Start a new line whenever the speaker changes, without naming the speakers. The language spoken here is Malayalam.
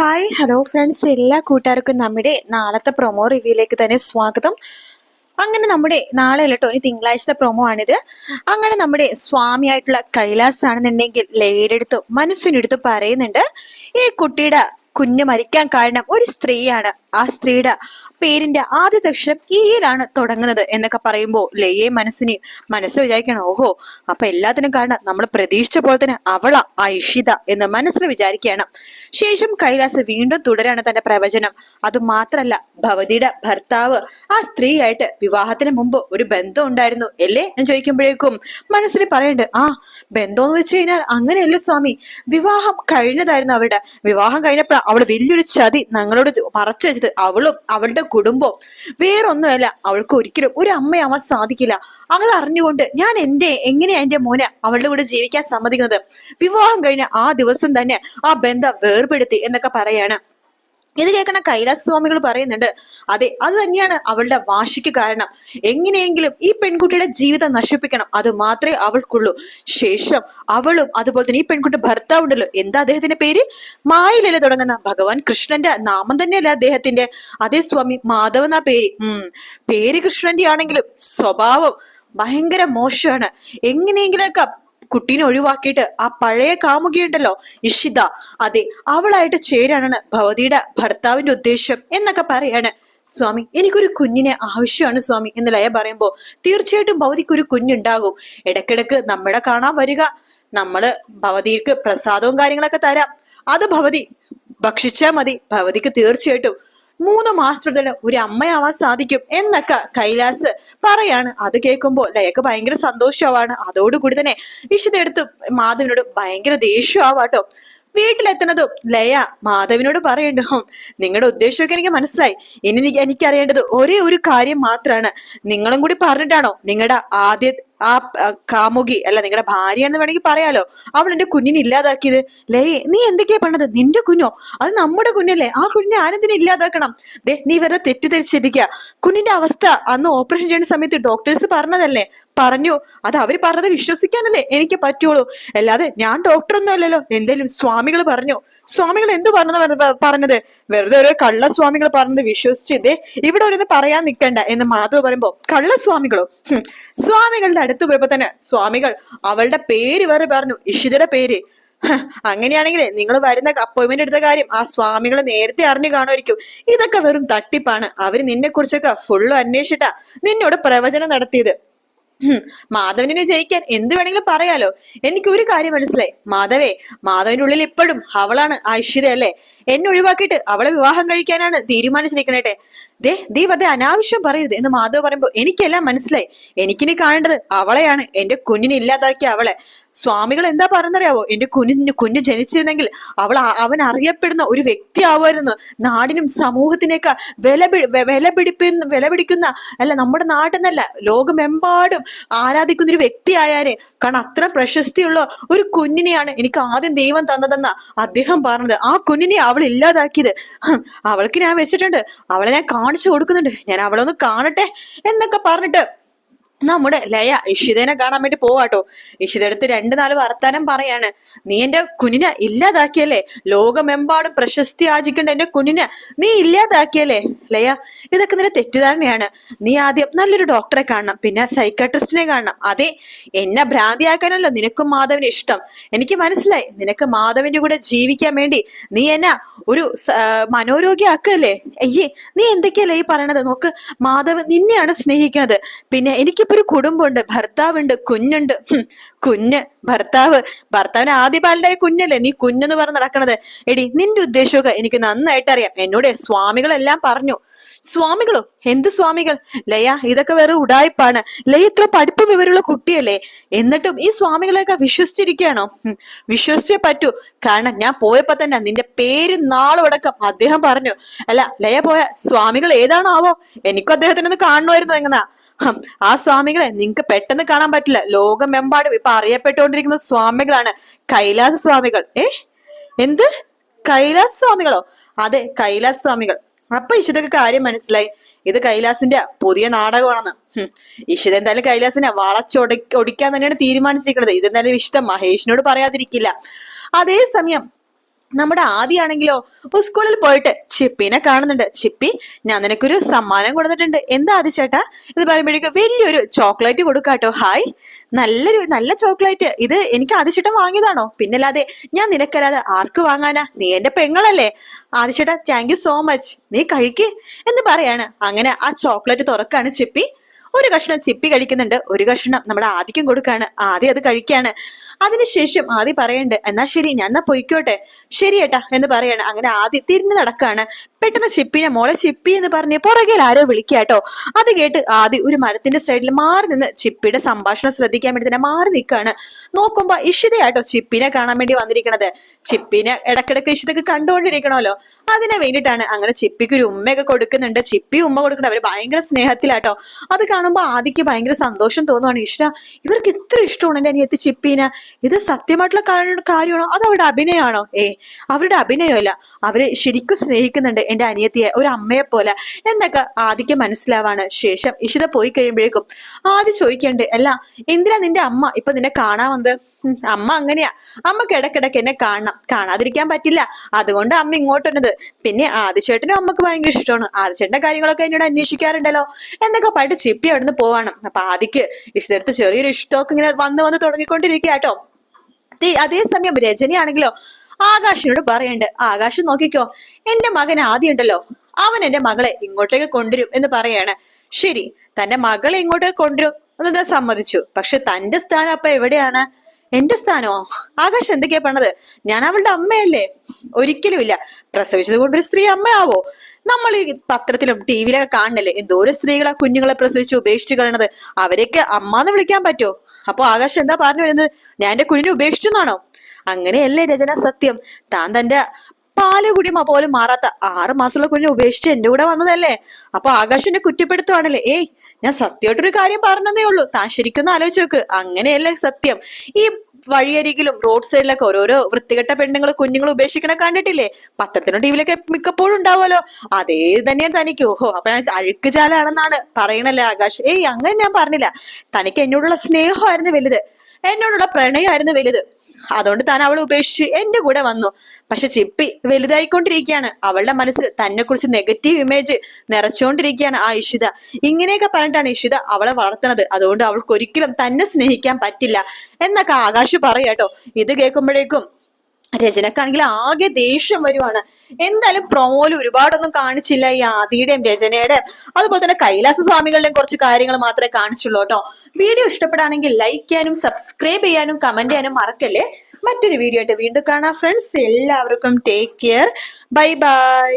ഹായ് ഹലോ ഫ്രണ്ട്സ് എല്ലാ കൂട്ടുകാർക്കും നമ്മുടെ നാളത്തെ പ്രൊമോ റിവ്യൂയിലേക്ക് തന്നെ സ്വാഗതം. അങ്ങനെ നമ്മുടെ നാളെ അല്ല ഒരു തിങ്കളാഴ്ചത്തെ പ്രൊമോ ആണിത്. അങ്ങനെ നമ്മുടെ സ്വാമിയായിട്ടുള്ള കൈലാസ് ആണെന്നുണ്ടെങ്കിൽ ലേരെടുത്തു മനസ്സിനടുത്ത് പറയുന്നുണ്ട് ഈ കുട്ടിയുടെ കുഞ്ഞ് മരിക്കാൻ കാരണം ഒരു സ്ത്രീയാണ്. ആ സ്ത്രീയുടെ പേരിന്റെ ആദ്യത്തെ അക്ഷരം ഈയിലാണ് തുടങ്ങുന്നത് എന്നൊക്കെ പറയുമ്പോൾ ലയെ മനസ്സിന് മനസ്സിൽ വിചാരിക്കണം ഓഹോ അപ്പൊ എല്ലാത്തിനും കാരണം നമ്മൾ പ്രതീക്ഷിച്ച പോലെ തന്നെ അവള ഐഷിത എന്ന് മനസ്സിൽ വിചാരിക്കുകയാണ്. ശേഷം കൈലാസ് വീണ്ടും തുടരാണ് തന്റെ പ്രവചനം. അത് മാത്രല്ല ഭവതിയുടെ ഭർത്താവ് ആ സ്ത്രീയായിട്ട് വിവാഹത്തിന് മുമ്പ് ഒരു ബന്ധം ഉണ്ടായിരുന്നു അല്ലേ എന്ന് ചോദിക്കുമ്പോഴേക്കും മനസ്സിൽ പറയണ്ട് ആ ബന്ധം എന്ന് വെച്ച് കഴിഞ്ഞാൽ അങ്ങനെയല്ല സ്വാമി? വിവാഹം കഴിഞ്ഞതായിരുന്നു അവരുടെ വിവാഹം കഴിഞ്ഞപ്പോൾ അവൾ വലിയൊരു ചതി ഞങ്ങളോട് മറച്ചു വെച്ചത്. അവളും അവളുടെ കുടുംബവും. വേറൊന്നുമല്ല അവൾക്ക് ഒരിക്കലും ഒരു അമ്മയാവാൻ സാധിക്കില്ല. അവൾ അറിഞ്ഞുകൊണ്ട് ഞാൻ എന്റെ എങ്ങനെയാ എന്റെ മോനെ അവളുടെ കൂടെ ജീവിക്കാൻ സമ്മതിക്കുന്നത്? വിവാഹം കഴിഞ്ഞ ആ ദിവസം തന്നെ ആ ബന്ധം വേർപെടുത്തി എന്നൊക്കെ പറയാണ്. ഇത് കേൾക്കണ കൈലാസ സ്വാമികൾ പറയുന്നുണ്ട് അതെ അത് തന്നെയാണ് അവളുടെ വാശിക്ക് കാരണം. എങ്ങനെയെങ്കിലും ഈ പെൺകുട്ടിയുടെ ജീവിതം നശിപ്പിക്കണം. അത് മാത്രമേ അവൾക്കുള്ളൂ. ശേഷം അവളും അതുപോലെ തന്നെ ഈ പെൺകുട്ടി ഭർത്താവ് ഉണ്ടല്ലോ എന്താ അദ്ദേഹത്തിന്റെ പേര്? മായിലല്ലേ തുടങ്ങുന്ന? ഭഗവാൻ കൃഷ്ണന്റെ നാമം തന്നെയല്ല അദ്ദേഹത്തിന്റെ. അതേ സ്വാമി മാധവ എന്നാ പേര്. ഉം. പേര് കൃഷ്ണന്റെ ആണെങ്കിലും സ്വഭാവം ഭയങ്കര മോശമാണ്. എങ്ങനെയെങ്കിലൊക്കെ കുട്ടീനെ ഒഴിവാക്കിയിട്ട് ആ പഴയ കാമുകിയുണ്ടല്ലോ ഇഷിത. അതെ അവളായിട്ട് ചേരാനാണ് ഭവതിയുടെ ഭർത്താവിന്റെ ഉദ്ദേശം എന്നൊക്കെ പറയാണ്. സ്വാമി എനിക്കൊരു കുഞ്ഞിനെ ആവശ്യമാണ് സ്വാമി എന്ന് ലയ പറയുമ്പോ തീർച്ചയായിട്ടും ഭവതിക്ക് ഒരു കുഞ്ഞുണ്ടാകും. ഇടക്കിടക്ക് നമ്മളെ കാണാൻ വരിക. നമ്മൾ ഭവതിക്ക് പ്രസാദവും കാര്യങ്ങളൊക്കെ തരാം. അത് ഭവതി ഭക്ഷിച്ചാ മതി. ഭവതിക്ക് തീർച്ചയായിട്ടും മൂന്ന് മാസത്തിനുള്ളിൽ ഒരു അമ്മയാവാൻ സാധിക്കും എന്നൊക്കെ കൈലാസ് പറയാണ്. അത് കേൾക്കുമ്പോൾ ലയക്ക് ഭയങ്കര സന്തോഷമാവാണ് അതോടുകൂടി തന്നെ ഇഷിത എടുത്ത് മാധവിനോട് ഭയങ്കര ദേഷ്യമാവാട്ടോ. വീട്ടിലെത്തുന്നതും ലയ മാധവിനോട് പറയണ്ടോ നിങ്ങളുടെ ഉദ്ദേശമൊക്കെ എനിക്ക് മനസ്സിലായി. ഇനി എനിക്ക് എനിക്കറിയേണ്ടത് ഒരേ ഒരു കാര്യം മാത്രമാണ് നിങ്ങളും കൂടി പറഞ്ഞിട്ടാണോ നിങ്ങളുടെ ആദ്യ ആ കാമുകി അല്ല നിങ്ങളുടെ ഭാര്യ എന്ന് വേണമെങ്കിൽ പറയാലോ. അവൾ എന്റെ കുഞ്ഞിനെ ഇല്ലാതാക്കിയത്. ലേ നീ എന്തൊക്കെയാ പറഞ്ഞത് നിന്റെ കുഞ്ഞോ? അത് നമ്മുടെ കുഞ്ഞല്ലേ. ആ കുഞ്ഞിനെ ആരെന്തിനെ ഇല്ലാതാക്കണം? ദേ നീ വെറുതെ തെറ്റിദ്ധരിച്ചിരിക്കുക കുഞ്ഞിന്റെ അവസ്ഥ അന്ന് ഓപ്പറേഷൻ ചെയ്യുന്ന സമയത്ത് ഡോക്ടേഴ്സ് പറഞ്ഞതല്ലേ? പറഞ്ഞു. അത് അവർ പറഞ്ഞത് വിശ്വസിക്കാനല്ലേ എനിക്ക് പറ്റുള്ളൂ. അല്ലാതെ ഞാൻ ഡോക്ടറൊന്നും അല്ലല്ലോ. എന്തേലും സ്വാമികൾ പറഞ്ഞു. സ്വാമികൾ എന്തു പറഞ്ഞത് പറഞ്ഞത്? വെറുതെ ഒരു കള്ള സ്വാമികൾ പറഞ്ഞത് വിശ്വസിച്ച് ഇതേ ഇവിടെ ഒരു പറയാൻ നിൽക്കണ്ട എന്ന് മാധവ് പറയുമ്പോ കള്ള സ്വാമികളോ ഹും. സ്വാമികളുടെ അടുത്ത് പോയപ്പോ തന്നെ സ്വാമികൾ അവളുടെ പേര് വേറെ പറഞ്ഞു. ഇഷിതയുടെ പേര്. അങ്ങനെയാണെങ്കിൽ നിങ്ങൾ വരുന്ന അപ്പോയിന്റ്മെന്റ് എടുത്ത കാര്യം ആ സ്വാമികൾ നേരത്തെ അറിഞ്ഞു കാണുമായിരിക്കും. ഇതൊക്കെ വെറും തട്ടിപ്പാണ്. അവർ നിന്നെ കുറിച്ചൊക്കെ ഫുള്ള് അന്വേഷിച്ചിട്ടാ നിന്നോട് പ്രവചനം നടത്തിയത്. മാധവനെ ജയിക്കാൻ എന്ത് വേണമെങ്കിലും പറയാലോ. എനിക്ക് ഒരു കാര്യം മനസ്സിലായി. മാധവേ മാധവന്റെ ഉള്ളിൽ ഇപ്പോഴും അവളാണ് ഐശ്വര്യ അല്ലേ? എന്നെ ഒഴിവാക്കിയിട്ട് അവളെ വിവാഹം കഴിക്കാനാണ് തീരുമാനിച്ചിരിക്കണേട്ടെ. ദേ ദേ അതെ അനാവശ്യം പറയരുത് എന്ന് മാധവ് പറയുമ്പോ എനിക്കെല്ലാം മനസ്സിലായി. എനിക്കിനി കാണേണ്ടത് അവളെയാണ്. എന്റെ കുഞ്ഞിനെ ഇല്ലാതാക്കിയ അവളെ. സ്വാമികൾ എന്താ പറഞ്ഞറിയാവോ എന്റെ കുഞ്ഞിന് കുഞ്ഞ് ജനിച്ചിരുന്നെങ്കിൽ അവൾ അവൻ അറിയപ്പെടുന്ന ഒരു വ്യക്തി ആവുമായിരുന്നു നാടിനും സമൂഹത്തിനേക്കാൾ വില വില വില പിടിക്കുന്ന അല്ല നമ്മുടെ നാട്ടിന്നല്ല ലോകമെമ്പാടും ആരാധിക്കുന്ന ഒരു വ്യക്തി ആയാലേ കാരണം അത്ര പ്രശസ്തിയുള്ള ഒരു കുഞ്ഞിനെയാണ് എനിക്ക് ആദ്യം ദൈവം തന്നതെന്ന അദ്ദേഹം പറഞ്ഞത്. ആ കുഞ്ഞിനെ അവൾ ഇല്ലാതാക്കിയത്. അവൾക്ക് ഞാൻ വെച്ചിട്ടുണ്ട്. അവളെ ഞാൻ കാണിച്ചു കൊടുക്കുന്നുണ്ട്. ഞാൻ അവളൊന്ന് കാണട്ടെ എന്നൊക്കെ പറഞ്ഞിട്ട് നമ്മുടെ ലയ ഇഷിതേനെ കാണാൻ വേണ്ടി പോവാട്ടോ ഇഷിതടുത്ത് രണ്ടു നാല് വർത്താനം പറയാണ്. നീ എന്റെ കുഞ്ഞിനെ ഇല്ലാതാക്കിയല്ലേ? ലോകമെമ്പാടും പ്രശസ്തി ആചിക്കേണ്ട എന്റെ കുഞ്ഞിനെ നീ ഇല്ലാതാക്കിയല്ലേ? ലയ ഇതൊക്കെ നിന്റെ തെറ്റിദ്ധാരണയാണ്. നീ ആദ്യം നല്ലൊരു ഡോക്ടറെ കാണണം പിന്നെ സൈക്കാട്രിസ്റ്റിനെ കാണണം. അതെ എന്നെ ഭ്രാന്തിയാക്കാനല്ലോ നിനക്കും മാധവിന് ഇഷ്ടം. എനിക്ക് മനസ്സിലായി നിനക്ക് മാധവിന്റെ കൂടെ ജീവിക്കാൻ വേണ്ടി നീ എന്നെ ഒരു ആ, അയ്യേ നീ എന്തൊക്കെയല്ലേ ഈ പറയണത്? നോക്ക് മാധവ് നിന്നെയാണ് സ്നേഹിക്കണത്. പിന്നെ എനിക്കിപ്പോ ഒരു കുടുംബമുണ്ട് ഭർത്താവുണ്ട് കുഞ്ഞുണ്ട്. കുഞ്ഞ് ഭർത്താവ്. ഭർത്താവിന് ആദ്യ കുഞ്ഞല്ലേ? നീ കുഞ്ഞെന്ന് പറഞ്ഞ് നടക്കണത്. എടി നിന്റെ ഉദ്ദേശമൊക്കെ എനിക്ക് നന്നായിട്ട് അറിയാം. എന്നോട് സ്വാമികളെല്ലാം പറഞ്ഞു. സ്വാമികളോ? എന്ത് സ്വാമികൾ? ലയ ഇതൊക്കെ വേറെ ഉടായ്പാണ് ലയ ഇത്ര പഠിപ്പ് വിവരമുള്ള കുട്ടിയല്ലേ? എന്നിട്ടും ഈ സ്വാമികളെയൊക്കെ വിശ്വസിച്ചിരിക്കുകയാണോ? വിശ്വസിച്ചേ പറ്റൂ. കാരണം ഞാൻ പോയപ്പോ തന്നെ നിന്റെ പേര് നാളും അടക്കം അദ്ദേഹം പറഞ്ഞു. അല്ല ലയ പോയ സ്വാമികൾ ഏതാണോ ആവോ എനിക്കും അദ്ദേഹത്തിനൊന്ന് കാണണമായിരുന്നു എങ്ങനാ? ആ സ്വാമികളെ നിങ്ങൾക്ക് പെട്ടെന്ന് കാണാൻ പറ്റില്ല. ലോകമെമ്പാടും ഇപ്പൊ അറിയപ്പെട്ടുകൊണ്ടിരിക്കുന്ന സ്വാമികളാണ്. കൈലാസ സ്വാമികൾ. ഏ? എന്ത്? കൈലാസ സ്വാമികളോ? അതെ കൈലാസ സ്വാമികൾ. അപ്പൊ ഇഷിതൊക്കെ കാര്യം മനസ്സിലായി. ഇത് കൈലാസിന്റെ പുതിയ നാടകമാണെന്ന്. ഇഷിത എന്തായാലും കൈലാസിനെ വളച്ചൊടി ഒടിക്കാൻ തന്നെയാണ് തീരുമാനിച്ചിരിക്കുന്നത്. ഇതെന്തായാലും ഇഷ്ടം. മഹേഷിനോട് പറയാതിരിക്കില്ല. അതേസമയം നമ്മുടെ ആദിയാണെങ്കിലോ? സ്കൂളിൽ പോയിട്ട് ചിപ്പിനെ കാണുന്നുണ്ട്. ചിപ്പി ഞാൻ നിനക്കൊരു സമ്മാനം കൊടുത്തിട്ടുണ്ട്. എന്താ ആദ്യ ചേട്ടാ? ഇത് പറയുമ്പോഴേക്കും വലിയൊരു ചോക്ലേറ്റ് കൊടുക്കാട്ടോ. ഹായ്. നല്ലൊരു നല്ല ചോക്ലേറ്റ്. ഇത് എനിക്ക് ആദിച്ചേട്ടൻ വാങ്ങിയതാണോ? പിന്നല്ലാതെ ഞാൻ നിനക്കല്ലാതെ ആർക്ക് വാങ്ങാനാ? നീ എന്റെ പെങ്ങളല്ലേ. ആദിച്ചേട്ടാ താങ്ക് യു സോ മച്ച് നീ കഴിക്ക്. എന്ന് പറയാണ്. അങ്ങനെ ആ ചോക്ലേറ്റ് തുറക്കാണ് ചിപ്പി. ഒരു കഷ്ണം ചിപ്പി കഴിക്കുന്നുണ്ട്. ഒരു കഷ്ണം നമ്മുടെ ആദിക്കും കൊടുക്കാണ്. ആദ്യം അത് കഴിക്കാണ്. അതിനുശേഷം ആദി പറയണ്ട് എന്നാ ശരി ഞാൻ എന്നാ പൊയ്ക്കോട്ടെ. ശരി ഏട്ടാ എന്ന് പറയാണ്. അങ്ങനെ ആദി തിരിഞ്ഞു നടക്കാണ്. പെട്ടെന്ന് ചിപ്പിനെ മോളെ ചിപ്പി എന്ന് പറഞ്ഞ് പുറകിൽ ആരോ വിളിക്കാട്ടോ അത് കേട്ട് ആദി ഒരു മരത്തിന്റെ സൈഡിൽ മാറി നിന്ന് ചിപ്പിയുടെ സംഭാഷണം ശ്രദ്ധിക്കാൻ വേണ്ടി തന്നെ മാറി നിൽക്കാണ് നോക്കുമ്പോ ഇഷിതയാട്ടോ ചിപ്പിനെ കാണാൻ വേണ്ടി വന്നിരിക്കണത്. ചിപ്പിനെ ഇടക്കിടക്ക് ഇഷിതക്ക് കണ്ടുകൊണ്ടിരിക്കണമല്ലോ. അതിനെ വേണ്ടിയിട്ടാണ് അങ്ങനെ ചിപ്പിക്ക് ഒരു ഉമ്മയൊക്കെ കൊടുക്കുന്നുണ്ട്. ചിപ്പി ഉമ്മ കൊടുക്കുന്നുണ്ട് അവർ ഭയങ്കര സ്നേഹത്തിലാട്ടോ അത് കാണുമ്പോ ആദിക്ക് ഭയങ്കര സന്തോഷം തോന്നുവാണ്. ഇഷ്ട ഇവർക്ക് ഇത്ര ഇഷ്ടമാണ് എന്റെ അനിയത്തി ചിപ്പീനെ. ഇത് സത്യമായിട്ടുള്ള കാര്യ- കാര്യമാണോ? അത് അവരുടെ അഭിനയമാണോ? ഏ അവരുടെ അഭിനയമല്ല. അവരെ ശരിക്കും സ്നേഹിക്കുന്നുണ്ട് എന്റെ അനിയത്തിയെ ഒരു അമ്മയെ പോലെ. എന്നൊക്കെ ആദിക്ക് മനസ്സിലാവാണ് ശേഷം. ഇഷിത പോയി കഴിയുമ്പോഴേക്കും ആദ്യം ചോദിക്കണ്ടേ അല്ല എന്തിനാ നിന്റെ അമ്മ ഇപ്പൊ നിന്നെ കാണാൻ വന്നത്? അമ്മ അങ്ങനെയാ. അമ്മയ്ക്ക് ഇടക്കിടക്ക് എന്നെ കാണണം. കാണാതിരിക്കാൻ പറ്റില്ല. അതുകൊണ്ട് അമ്മ ഇങ്ങോട്ട് വന്നത്. പിന്നെ ആദിച്ചേട്ടനും അമ്മയ്ക്ക് ഭയങ്കര ഇഷ്ടമാണ്. ആദിച്ചേട്ടന്റെ കാര്യങ്ങളൊക്കെ എന്നോട് അന്വേഷിക്കാറുണ്ടല്ലോ. എന്നൊക്കെ പറഞ്ഞിട്ട് ചിപ്പി അവിടുന്ന് പോവാണ്. അപ്പൊ ആദിക്ക് ഇഷ്ടത്തെ ചെറിയൊരു ഇഷ്ടമൊക്കെ ഇങ്ങനെ വന്ന് വന്ന് തുടങ്ങിക്കൊണ്ടിരിക്കുക കേട്ടോ അതേസമയം രജനിയാണെങ്കിലോ ആകാശിനോട് പറയണ്ട് ആകാശ് നോക്കിക്കോ എന്റെ മകൻ ആദ്യം ഉണ്ടല്ലോ അവൻ എന്റെ മകളെ ഇങ്ങോട്ടേക്ക് കൊണ്ടുവരും എന്ന് പറയാണ്. ശരി തന്റെ മകളെ ഇങ്ങോട്ടേക്ക് കൊണ്ടുവരും. എന്ന് സമ്മതിച്ചു. പക്ഷെ തന്റെ സ്ഥാനം അപ്പൊ എവിടെയാണ്? എന്റെ സ്ഥാനോ? ആകാശ് എന്തൊക്കെയാ പറഞ്ഞത്? ഞാൻ അവളുടെ അമ്മയല്ലേ? ഒരിക്കലും ഇല്ല. പ്രസവിച്ചത് കൊണ്ടൊരു സ്ത്രീ അമ്മയാവോ? നമ്മൾ ഈ പത്രത്തിലും ടി വിയിലൊക്കെ കാണണല്ലേ എന്തോരം സ്ത്രീകളെ കുഞ്ഞുങ്ങളെ പ്രസവിച്ച് ഉപേക്ഷിച്ച് കളയണത്? അവരെയൊക്കെ അമ്മ എന്ന് വിളിക്കാൻ പറ്റുമോ? അപ്പൊ ആകാശ് എന്താ പറഞ്ഞു വരുന്നത്? ഞാൻ എന്റെ കുഞ്ഞിനെ ഉപേക്ഷിച്ചു എന്നാണോ അങ്ങനെയല്ലേ രചന സത്യം. താൻ തന്റെ പാൽ കുടിമ പോലും മാറാത്ത ആറ് മാസമുള്ള കുഞ്ഞിനെ ഉപേക്ഷിച്ച് എന്റെ കൂടെ വന്നതല്ലേ? അപ്പൊ ആകാശിനെ കുറ്റപ്പെടുത്തുവാണല്ലേ? ഏയ് ഞാൻ സത്യമായിട്ടൊരു കാര്യം പറഞ്ഞതേ ഉള്ളൂ. താൻ ശരിക്കൊന്ന് ആലോചിച്ച് നോക്ക്. അങ്ങനെയല്ലേ സത്യം? ഈ വഴിയരികിലും റോഡ് സൈഡിലൊക്കെ ഓരോരോ വൃത്തികെട്ട പെണ്ണുങ്ങൾ കുഞ്ഞുങ്ങൾ ഉപേക്ഷിക്കണ കണ്ടിട്ടില്ലേ? പത്രത്തിനും ടിവിയിലൊക്കെ മിക്കപ്പോഴും ഉണ്ടാവുമല്ലോ. അതേ തന്നെയാണ് തനിക്ക്. ഓഹോ അപ്പൊ ഞാൻ അഴുക്ക് ചാലാണെന്നാണ് പറയണല്ലേ ആകാശ്. ഏയ് അങ്ങനെ ഞാൻ പറഞ്ഞില്ല. തനിക്ക് എന്നോടുള്ള സ്നേഹമായിരുന്നു വലുത്. എന്നോടുള്ള പ്രണയമായിരുന്നു വലുത്. അതുകൊണ്ട് താൻ അവളെ ഉപേക്ഷിച്ച് എന്റെ കൂടെ വന്നു. പക്ഷെ ചിപ്പി വലുതായിക്കൊണ്ടിരിക്കുകയാണ്. അവളുടെ മനസ്സിൽ തന്നെ കുറിച്ച് നെഗറ്റീവ് ഇമേജ് നിറച്ചുകൊണ്ടിരിക്കുകയാണ് ആ ഇഷിത. ഇങ്ങനെയൊക്കെ പറഞ്ഞിട്ടാണ് ഇഷിത അവളെ വളർത്തുന്നത്. അതുകൊണ്ട് അവൾക്ക് ഒരിക്കലും തന്നെ സ്നേഹിക്കാൻ പറ്റില്ല. എന്നൊക്കെ ആകാശ് പറയാട്ടോ ഇത് കേൾക്കുമ്പോഴേക്കും രചനക്കാണെങ്കിൽ ആകെ ദേഷ്യം വരുവാണ്. എന്തായാലും പ്രൊമോയിൽ ഒരുപാടൊന്നും കാണിച്ചില്ല ഈ ആദിയുടെയും രചനയുടെയും അതുപോലെ തന്നെ കൈലാസ സ്വാമികളുടെയും കുറച്ച് കാര്യങ്ങൾ മാത്രമേ കാണിച്ചുള്ളൂ കേട്ടോ. വീഡിയോ ഇഷ്ടപ്പെടുകയാണെങ്കിൽ ലൈക്ക് ചെയ്യാനും സബ്സ്ക്രൈബ് ചെയ്യാനും കമന്റ് ചെയ്യാനും മറക്കല്ലേ? മറ്റൊരു വീഡിയോ ആയിട്ട് വീണ്ടും കാണാം ഫ്രണ്ട്സ് എല്ലാവർക്കും ടേക്ക് കെയർ ബൈ ബൈ